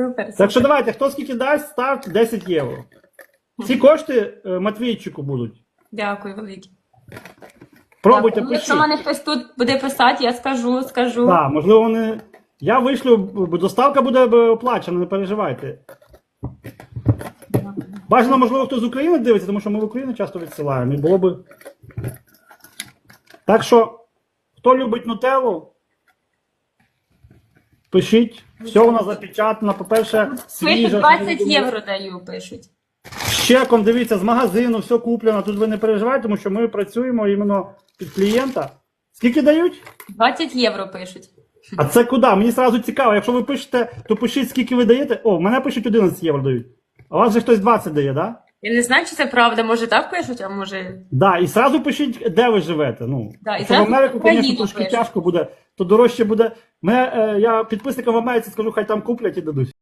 Супер. Так що давайте, хто скільки дасть, ставте 10 євро. Ці кошти е, Матвійчику будуть. Дякую велике. Пробуйте, пишіть. Якщо мене хтось тут буде писати, я скажу, скажу. Так, можливо, вони. Я вишлю, бо доставка буде е, оплачена, не переживайте. Бажано, можливо, хто з України дивиться, тому що ми в Україну часто відсилаємо. І було би. Так що, хто любить нутеллу, пишіть. Все у нас запечатано. По-перше, свіже. 20 євро даю, пишуть. Чеком, дивіться, з магазину, все куплено. Тут ви не переживайте, тому що ми працюємо іменно під клієнта. Скільки дають? 20 євро пишуть. А це куди? Мені сразу цікаво. Якщо ви пишете, то пишіть, скільки ви даєте. О, мене пишуть 11 євро дають. А вас же хтось 20 дає, да? Я не знаю, чи це правда, може так пишуть, а може. Да, і сразу пишіть, де ви живете. Ну, Да, і якщо в зразу Америку, Україну звісно, трошки пишуть. тяжко буде, то дорожче буде. Ми, е, я підписникам в Америці скажу, хай там куплять і дадуть.